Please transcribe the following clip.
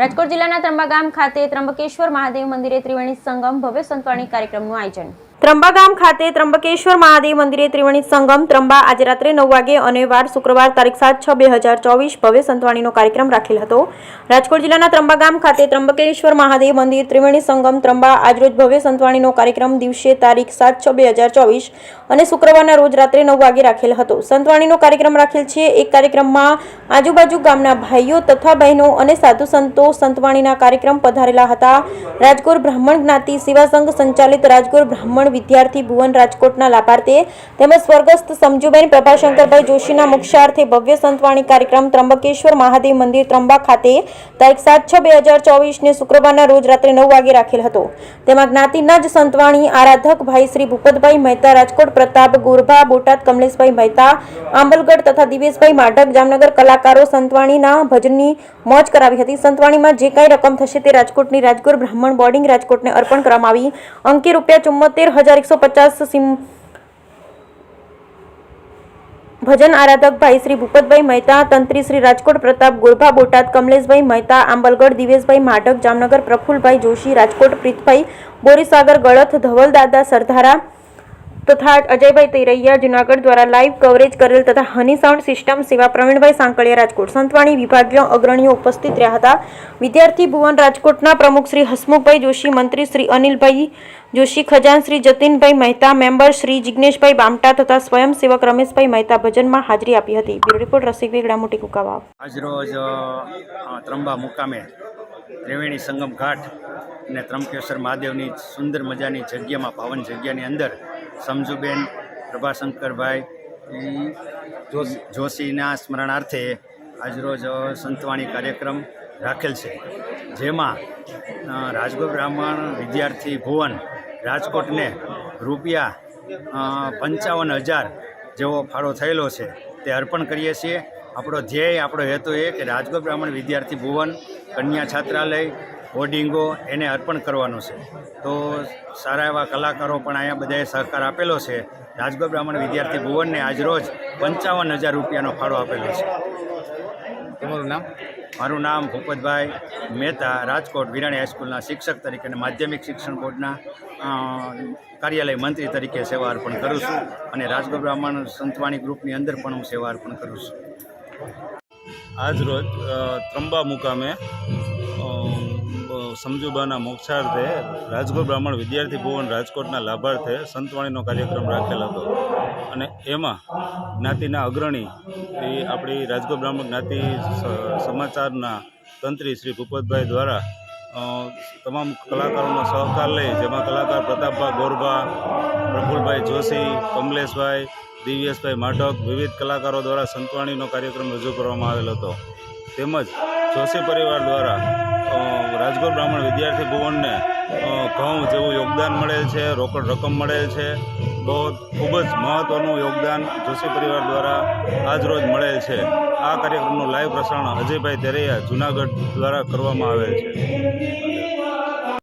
રાજકોટ જિલ્લાના ત્રંબા ગામ ખાતે ત્રંબકેશ્વર મહાદેવ મંદિરે ત્રિવેણી સંગમ ભવ્ય સંતવાણી કાર્યક્રમનું આયોજન. ત્રંબા ગામ ખાતે ત્રંબકેશ્વર મહાદેવ મંદિરે ત્રિવેણી સંગમ ત્રંબા આજે રાત્રે નવ વાગે અને વાર શુક્રવાર તારીખ સાત છ બે હજાર ચોવીસ ભવ્ય સંતવાણીનો કાર્યક્રમ રાખેલ હતો. રાજકોટ જિલ્લાના ત્રંબા ગામ ખાતે ત્રંબકેશ્વર મહાદેવ મંદિર ત્રિવેણી સંગમ ત્રંબા આજરોજ ભવ્ય સંતવાણીનો કાર્યક્રમ દિવસે તારીખ સાત છ બે હજાર ચોવીસ અને શુક્રવારના રોજ રાત્રે નવ વાગે રાખેલ હતો. સંતવાણીનો કાર્યક્રમ રાખેલ છે. એક કાર્યક્રમમાં આજુબાજુ ગામના ભાઈઓ તથા બહેનો અને સાધુ સંતો સંતવાણીના કાર્યક્રમ પધારેલા હતા. રાજકોટ બ્રાહ્મણ જ્ઞાતિ સેવા સંઘ સંચાલિત રાજકોટ બ્રાહ્મણ વિદ્યાર્થી ભુવન રાજકોટના લાભાર્થીએ તેમજ સ્વર્ગસ્થ સમજુબેન પ્રભાશંકરભાઈ જોશીના મુક્ષાર્થે ભવ્ય સંતવાણી કાર્યક્રમ ત્રંબકેશ્વર મહાદેવ મંદિર ત્રંબા ખાતે તારીખ સાત છ બે હજાર ચોવીસને શુક્રવારના રોજ રાત્રે નવ વાગે રાખેલ હતો. તેમાં જ્ઞાતિના જ સંતવાણી આરાધક ભાઈ શ્રી ભૂપતભાઈ મહેતા, રાજકોટ પ્રતાપ, ગોરભા, બોટાદ કમલેશભાઈ મહેતા, આંબલગઢ તથા દિવેશભાઈ માઢક જામનગર કલાકારો સંતવાણીના ભજનની મોજ કરાવી હતી. સંતવાણીમાં જે કાંઈ રકમ થશે તે રાજકોટની રાજગોર બ્રાહ્મણ બોર્ડિંગ રાજકોટને અર્પણ કરવામાં આવી. અંકે રૂપિયા ચુમ્મોતેર ભજન આરાધક ભાઈ શ્રી ભૂપતભાઈ મહેતા, તંત્રી શ્રી રાજકોટ પ્રતાપ, ગોરભા બોટાદ, કમલેશભાઈ મહેતા, આંબલગઢ, દિવેશભાઈ માઢક, જામનગર પ્રફુલભાઈ જોશી, રાજકોટ પ્રીતભાઈ, બોરીસાગર ગળથ ધવલદાદા સરધારા તથા અજયભાઈ તૈરૈયા જુનાગઢ દ્વારા લાઈવ કવરેજ કરેલ તથા હની સાઉન્ડ સિસ્ટમ સેવા પ્રવીણભાઈ સાંકળિયા રાજકોટ, સંતવાણી વિભાગીય અગ્રણીઓ ઉપસ્થિત રહ્યા હતા. વિદ્યાર્થી ભુવન રાજકોટના પ્રમુખ શ્રી હસમુખભાઈ જોશી, મંત્રી શ્રી અનિલભાઈ જોશી, ખજાન શ્રી જતીનભાઈ મહેતા, મેમ્બર શ્રી જિજ્ઞેશભાઈ બામટા તથા સ્વયંસેવક રમેશભાઈ મહેતા ભજનમાં હાજરી આપી હતી. બ્યુરો રિપોર્ટ રસિક વેગડા, મોટી કુકાવાવ. આજરોજ ત્રંબા મુકામે ત્રિવેણી સંગમ ઘાટ અને ત્રંબકેશ્વર મહાદેવની સુંદર મજાની જગ્યામાં પાવન જગ્યાની અંદર સમજુબેન પ્રભાશંકરભાઈ જોશ- જોશીના સ્મરણાર્થે આજરોજ સંતવાણી કાર્યક્રમ રાખેલ છે. જેમાં રાજગોર બ્રાહ્મણ વિદ્યાર્થી ભુવન રાજકોટને રૂપિયા પંચાવન હજાર જેવો ફાળો થયેલો છે તે અર્પણ કરીએ છીએ. આપણો ધ્યેય આપણો હેતુ એ કે રાજકોટ બ્રાહ્મણ વિદ્યાર્થી ભુવન કન્યા છાત્રાલય હોર્ડિંગો એને અર્પણ કરવાનું છે. તો સારા એવા કલાકારો પણ અહીંયા બધાએ સહકાર આપેલો છે. રાજકોટ બ્રાહ્મણ વિદ્યાર્થી ભુવનને આજરોજ પંચાવન હજાર રૂપિયાનો ફાળો આપેલો છે. તમારું નામ? મારું નામ ભૂપતભાઈ મહેતા રાજકોટ વિરાણી હાઈસ્કૂલના શિક્ષક તરીકે અને માધ્યમિક શિક્ષણ બોર્ડના કાર્યાલય મંત્રી તરીકે સેવા અર્પણ કરું છું. અને રાજકોટ બ્રાહ્મણ સંતવાણી ગ્રુપની અંદર પણ હું સેવા અર્પણ કરું છું. આજ રોજ ત્રંબા મુકામે સમજુબાના મોક્ષાર્થે રાજકોટ બ્રાહ્મણ વિદ્યાર્થી ભુવન રાજકોટના લાભાર્થે સંતવાણીનો કાર્યક્રમ રાખેલ હતો. અને એમાં જ્ઞાતિના અગ્રણી એ આપણી રાજકોટ બ્રાહ્મણ જ્ઞાતિ સમાચારના તંત્રી શ્રી ભૂપતભાઈ દ્વારા તમામ કલાકારોનો સહકાર લઈ, જેમાં કલાકાર પ્રતાપભાઈ ગોરભા, પ્રફુલભાઈ જોશી, કમલેશભાઈ દિવ્યેશભાઈ માઢક વિવિધ કલાકારો દ્વારા સંતવાણીનો કાર્યક્રમ રજૂ કરવામાં આવેલ હતો. તેમજ જોશી પરિવાર દ્વારા રાજકોટ બ્રાહ્મણ વિદ્યાર્થી ભુવનને ઘઉં જેવું યોગદાન મળેલ છે, રોકડ રકમ મળેલ છે. બહુ ખૂબ જ મહત્ત્વનું યોગદાન જોશી પરિવાર દ્વારા આજ રોજ મળેલ છે. આ કાર્યક્રમનું લાઈવ પ્રસારણ અજયભાઈ તેરૈયા જુનાગઢ દ્વારા કરવામાં આવેલ છે.